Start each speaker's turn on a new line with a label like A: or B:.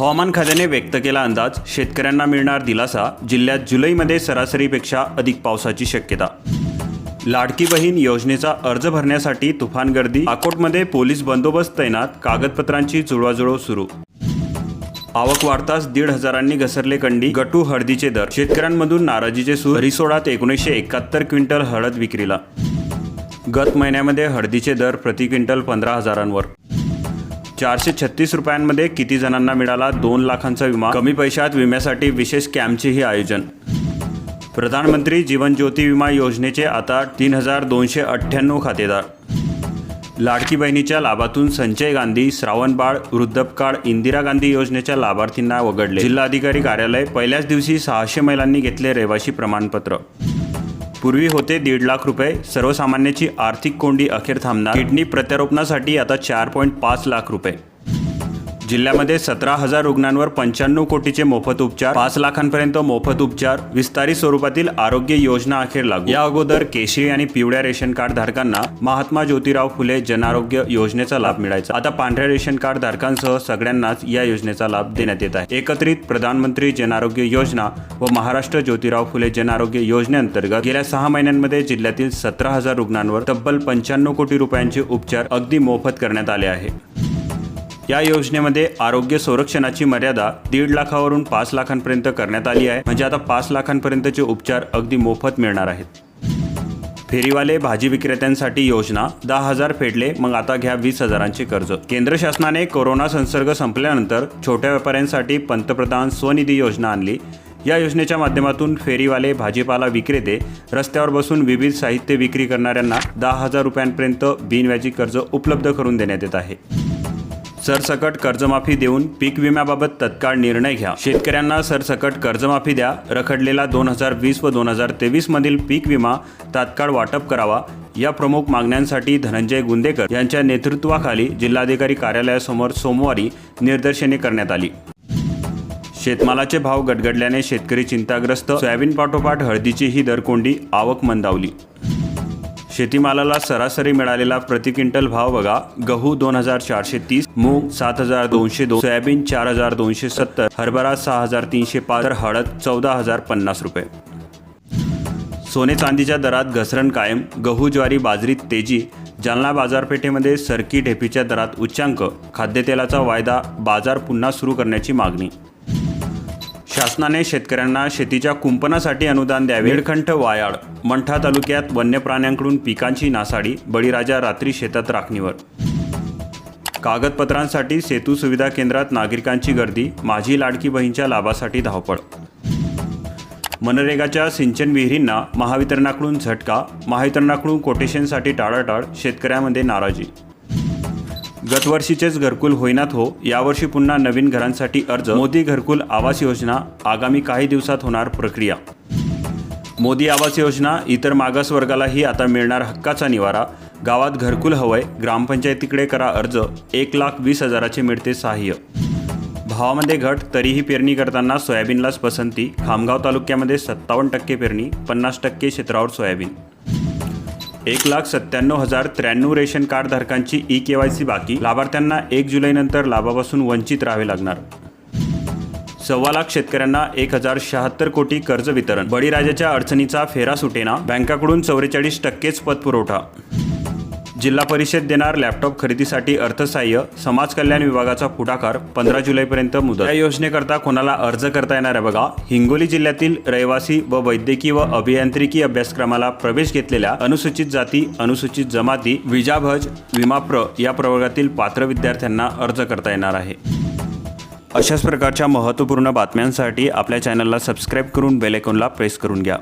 A: हवामान खात्याने व्यक्त केला अंदाज शेतकऱ्यांना मिळणार दिलासा जिल्ह्यात जुलैमध्ये सरासरीपेक्षा अधिक पावसाची शक्यता. लाडकी बहीण योजनेचा अर्ज भरण्यासाठी तुफान गर्दी अकोटमध्ये पोलीस बंदोबस्त तैनात कागदपत्रांची जुळवाजुळव सुरू. आवक वाढताच दीड हजारांनी घसरले कंडी गटू हळदीचे दर शेतकऱ्यांमधून नाराजीचे सूर रिसोडात एकोणीसशे एकाहत्तर क्विंटल हळद विक्रीला. गत महिन्यामध्ये हळदीचे दर प्रति क्विंटल पंधरा हजारांवर. चारशे छत्तीस रुपयांमध्ये किती जणांना मिळाला दोन लाखांचा विमा? कमी पैशात विम्यासाठी विशेष कॅम्पचेही आयोजन. प्रधानमंत्री जीवन ज्योती विमा योजनेचे आता तीन हजार दोनशे अठ्ठ्याण्णव खातेदार. लाडकी बहिणीच्या लाभातून संजय गांधी श्रावणबाळ वृद्धपकाळ इंदिरा गांधी योजनेच्या लाभार्थींना वगळले. जिल्हाधिकारी कार्यालय पहिल्याच दिवशी सहाशे महिलांनी घेतले रहिवाशी प्रमाणपत्र. पूर्वी होते दीड लाख रुपये. सर्वसामान्याची आर्थिक कोंडी अखेर थांबणार. किडनी प्रत्यारोपणासाठी आता चार पॉईंट पाच लाख रुपये. जिल्ह्यामध्ये सतरा हजार रुग्णांवर पंच्याण्णव कोटीचे मोफत उपचार पाच लाखांपर्यंत मोफत उपचार विस्तारित स्वरूपातील आरोग्य योजना अखेर लागू. या अगोदर केशरी आणि पिवळ्या रेशन कार्ड धारकांना महात्मा ज्योतिराव फुले जनआरोग्य योजनेचा लाभ मिळायचा. आता पांढऱ्या रेशन कार्ड धारकांसह सगळ्यांनाच या योजनेचा लाभ देण्यात येत आहे. एकत्रित प्रधानमंत्री जनआरोग्य योजना व महाराष्ट्र ज्योतिराव फुले जनआरोग्य योजनेअंतर्गत गेल्या सहा महिन्यांमध्ये जिल्ह्यातील सतरा हजार रुग्णांवर तब्बल पंच्याण्णव कोटी रुपयांचे उपचार अगदी मोफत करण्यात आले आहे. या योजनेमध्ये आरोग्य संरक्षणाची मर्यादा दीड लाखावरून पाच लाखांपर्यंत करण्यात आली आहे. म्हणजे आता पाच लाखांपर्यंतचे उपचार अगदी मोफत मिळणार आहेत. फेरीवाले भाजी विक्रेत्यांसाठी योजना दहा हजार फेडले मग आता घ्या वीस हजारांचे कर्ज. केंद्र शासनाने कोरोना संसर्ग संपल्यानंतर छोट्या व्यापाऱ्यांसाठी पंतप्रधान स्वनिधी योजना आणली. या योजनेच्या माध्यमातून फेरीवाले भाजीपाला विक्रेते रस्त्यावर बसून विविध साहित्य विक्री करणाऱ्यांना दहा हजार रुपयांपर्यंत बिनव्याजी कर्ज उपलब्ध करून देण्यात येत आहे. सरसकट कर्जमाफी देऊन पीक विम्याबाबत तत्काळ निर्णय घ्या. शेतकऱ्यांना सरसकट कर्जमाफी द्या. रखडलेला दोन हजार वीस व दोन हजार तेवीस मधील पीक विमा तात्काळ वाटप करावा. या प्रमुख मागण्यांसाठी धनंजय गुंदेकर यांच्या नेतृत्वाखाली जिल्हाधिकारी कार्यालयासमोर सोमवारी निदर्शने करण्यात आली. शेतमालाचे भाव गडगडल्याने शेतकरी चिंताग्रस्त. सोयाबीन पाठोपाठ हळदीचीही दरकोंडी आवक मंदावली. शेतीमालाला सरासरी मिळालेला प्रति क्विंटल भाव बघा. गहू दोन हजार चारशे तीस मूग सात हजार दोनशे दोन सोयाबीन चार हजार दोनशे सत्तर हरभरा सहा हजार तीनशे पाच तर हळद चौदा हजार पन्नास रुपये. सोने चांदीच्या दरात घसरण कायम. गहू ज्वारी बाजरीत तेजी. जालना बाजारपेठेमध्ये सरकी ढेपीच्या दरात उच्चांक. खाद्यतेलाचा वायदा. बाजार पुन्हा सुरू करण्याची मागणी. शासनाने शेतकऱ्यांना शेतीच्या कुंपणासाठी अनुदान द्यावे. निळखंठ वायाड मंठा तालुक्यात वन्य प्राण्यांकडून पिकांची नासाडी बळीराजा रात्री शेतात राखणीवर. कागदपत्रांसाठी सेतू सुविधा केंद्रात नागरिकांची गर्दी माझी लाडकी बहीणच्या लाभासाठी धावपळ. मनरेगाच्या सिंचन विहिरींना महावितरणाकडून झटका महावितरणाकडून कोटेशनसाठी टाळाटाळ शेतकऱ्यांमध्ये नाराजी. गतवर्षीचेच घरकुल होईनात हो. यावर्षी पुन्हा नवीन घरांसाठी अर्ज. मोदी घरकुल आवास योजना आगामी काही दिवसात होणार प्रक्रिया. मोदी आवास योजना इतर मागासवर्गालाही आता मिळणार हक्काचा निवारा. गावात घरकुल हवंय ग्रामपंचायतीकडे करा अर्ज. एक लाख वीस हजाराचे मिळते सहाय्य. भावामध्ये घट तरीही पेरणी करताना सोयाबीनलाच पसंती. खामगाव तालुक्यामध्ये सत्तावन्न टक्के पेरणी पन्नास टक्के क्षेत्रावर सोयाबीन. एक लाख सत्त्याण्णव हजार त्र्याण्णव रेशन कार्ड धारकांची ई के वाय सी बाकी. लाभार्थ्यांना एक जुलैनंतर लाभापासून वंचित राहावे लागणार. सव्वा लाख शेतकऱ्यांना एक हजार शहात्तर कोटी कर्ज वितरण. बळीराजाच्या अडचणीचा फेरा सुटेना. बँकाकडून चौवेचाळीस टक्केच पतपुरवठा. जिल्हा परिषद देणार लॅपटॉप खरेदीसाठी अर्थसहाय्य समाज कल्याण विभागाचा पुढाकार पंधरा जुलैपर्यंत मुदत. या योजनेकरता कोणाला अर्ज करता येणार आहे बघा. हिंगोली जिल्ह्यातील रहिवासी व वैद्यकीय व अभियांत्रिकी अभ्यासक्रमाला प्रवेश घेतलेल्या अनुसूचित जाती अनुसूचित जमाती विजाभज विमाप्र या प्रवर्गातील पात्र विद्यार्थ्यांना अर्ज करता येणार आहे. अशाच प्रकारच्या महत्त्वपूर्ण बातम्यांसाठी आपल्या चॅनलला सबस्क्राईब करून बेलेकॉनला प्रेस करून घ्या.